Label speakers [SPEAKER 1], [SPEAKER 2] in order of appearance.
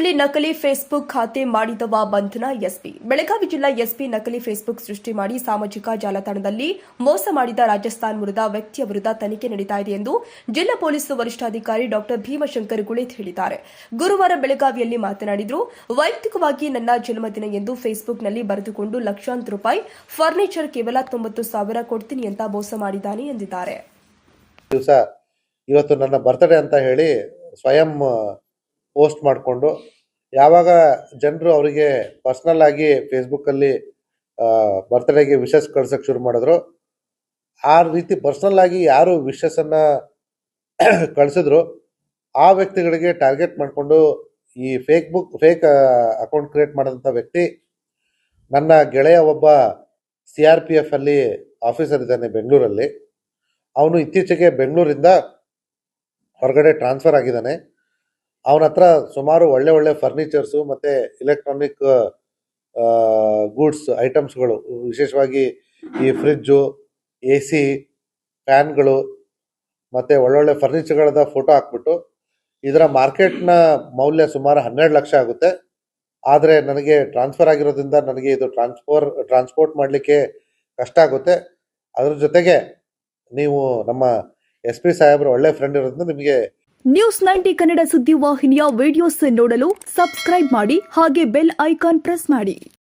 [SPEAKER 1] ಹೆಸರಲ್ಲಿ ನಕಲಿ ಫೇಸ್ಬುಕ್ ಖಾತೆ ಮಾಡಿದವ ಬಂಧನ ಎಸ್ಪಿ. ಬೆಳಗಾವಿ ಜಿಲ್ಲಾ ಎಸ್ಪಿ ನಕಲಿ ಫೇಸ್ಬುಕ್ ಸೃಷ್ಟಿ ಮಾಡಿ ಸಾಮಾಜಿಕ ಜಾಲತಾಣದಲ್ಲಿ ಮೋಸ ಮಾಡಿದ ರಾಜಸ್ಥಾನ್ ಮೂಲದ ವ್ಯಕ್ತಿಯ ವಿರುದ್ಧ ತನಿಖೆ ನಡೀತಾ ಇದೆ ಎಂದು ಜಿಲ್ಲಾ ಪೊಲೀಸ್ ವರಿಷ್ಠಾಧಿಕಾರಿ ಡಾಕ್ಟರ್ ಭೀಮಶಂಕರ್ ಗುಳೇತ್ ಹೇಳಿದ್ದಾರೆ. ಗುರುವಾರ ಬೆಳಗಾವಿಯಲ್ಲಿ ಮಾತನಾಡಿದರು, ವೈಯಕ್ತಿಕವಾಗಿ ನನ್ನ ಜನ್ಮದಿನ ಎಂದು ಫೇಸ್ಬುಕ್ನಲ್ಲಿ ಬರೆದುಕೊಂಡು ಲಕ್ಷಾಂತರ ರೂಪಾಯಿ ಫರ್ನಿಚರ್ ಕೇವಲ ತೊಂಬತ್ತು ಸಾವಿರ ಕೊಡ್ತೀನಿ ಅಂತ ಮೋಸ ಮಾಡಿದ್ದಾನೆ ಎಂದಿದ್ದಾರೆ.
[SPEAKER 2] ಇವತ್ತು ನನ್ನ ಬರ್ತ್ಡೇ ಅಂತ ಹೇಳಿ ಸ್ವಯಂ ಪೋಸ್ಟ್ ಮಾಡಿಕೊಂಡು, ಯಾವಾಗ ಜನರು ಅವರಿಗೆ ಪರ್ಸ್ನಲ್ ಆಗಿ ಫೇಸ್ಬುಕ್ಕಲ್ಲಿ ಬರ್ತ್ಡೇಗೆ ವಿಶಸ್ ಕಳ್ಸೋಕ್ಕೆ ಶುರು ಮಾಡಿದ್ರು, ಆ ರೀತಿ ಪರ್ಸ್ನಲ್ ಆಗಿ ಯಾರು ವಿಶಸ್ಸನ್ನು ಕಳಿಸಿದ್ರು, ಆ ವ್ಯಕ್ತಿಗಳಿಗೆ ಟಾರ್ಗೆಟ್ ಮಾಡಿಕೊಂಡು ಈ ಫೇಕ್ಬುಕ್ ಫೇಕ್ ಅಕೌಂಟ್ ಕ್ರಿಯೇಟ್ ಮಾಡಿದಂಥ ವ್ಯಕ್ತಿ, ನನ್ನ ಗೆಳೆಯ ಒಬ್ಬ ಸಿ ಆರ್ ಪಿ ಎಫ್ ಅಲ್ಲಿ ಆಫೀಸರ್ ಇದ್ದಾನೆ ಬೆಂಗಳೂರಲ್ಲಿ, ಅವನು ಇತ್ತೀಚೆಗೆ ಬೆಂಗಳೂರಿಂದ ಹೊರಗಡೆ ಟ್ರಾನ್ಸ್ಫರ್ ಆಗಿದ್ದಾನೆ. ಅವನ ಹತ್ರ ಸುಮಾರು ಒಳ್ಳೆ ಒಳ್ಳೆ ಫರ್ನಿಚರ್ಸು ಮತ್ತು ಇಲೆಕ್ಟ್ರಾನಿಕ್ ಗೂಡ್ಸ್ ಐಟಮ್ಸ್ಗಳು ವಿಶೇಷವಾಗಿ ಈ ಫ್ರಿಜ್ಜು ಎ ಸಿ ಫ್ಯಾನ್ಗಳು ಮತ್ತು ಒಳ್ಳೊಳ್ಳೆ ಫರ್ನಿಚರ್ಗಳದ ಫೋಟೋ ಹಾಕ್ಬಿಟ್ಟು ಇದರ ಮಾರ್ಕೆಟ್ನ ಮೌಲ್ಯ ಸುಮಾರು ಹನ್ನೆರಡು ಲಕ್ಷ ಆಗುತ್ತೆ. ಆದರೆ ನನಗೆ ಟ್ರಾನ್ಸ್ಫರ್ ಆಗಿರೋದ್ರಿಂದ ನನಗೆ ಇದು ಟ್ರಾನ್ಸ್ಫರ್ ಟ್ರಾನ್ಸ್ಪೋರ್ಟ್ ಮಾಡಲಿಕ್ಕೆ ಕಷ್ಟ ಆಗುತ್ತೆ. ಅದ್ರ ಜೊತೆಗೆ ನೀವು ನಮ್ಮ ಎಸ್ ಪಿ ಸಾಹೇಬ್ರ ಒಳ್ಳೆ ಫ್ರೆಂಡ್ ಇರೋದ್ರಿಂದ ನಿಮಗೆ
[SPEAKER 3] ನ್ಯೂಸ್ ನೈಂಟಿ ಕನ್ನಡ ಸುದ್ದಿ ವಾಹಿನಿಯ ವಿಡಿಯೋಸ್ ನೋಡಲು ಸಬ್ಸ್ಕ್ರೈಬ್ ಮಾಡಿ ಹಾಗೆ ಬೆಲ್ ಐಕಾನ್ ಪ್ರೆಸ್ ಮಾಡಿ.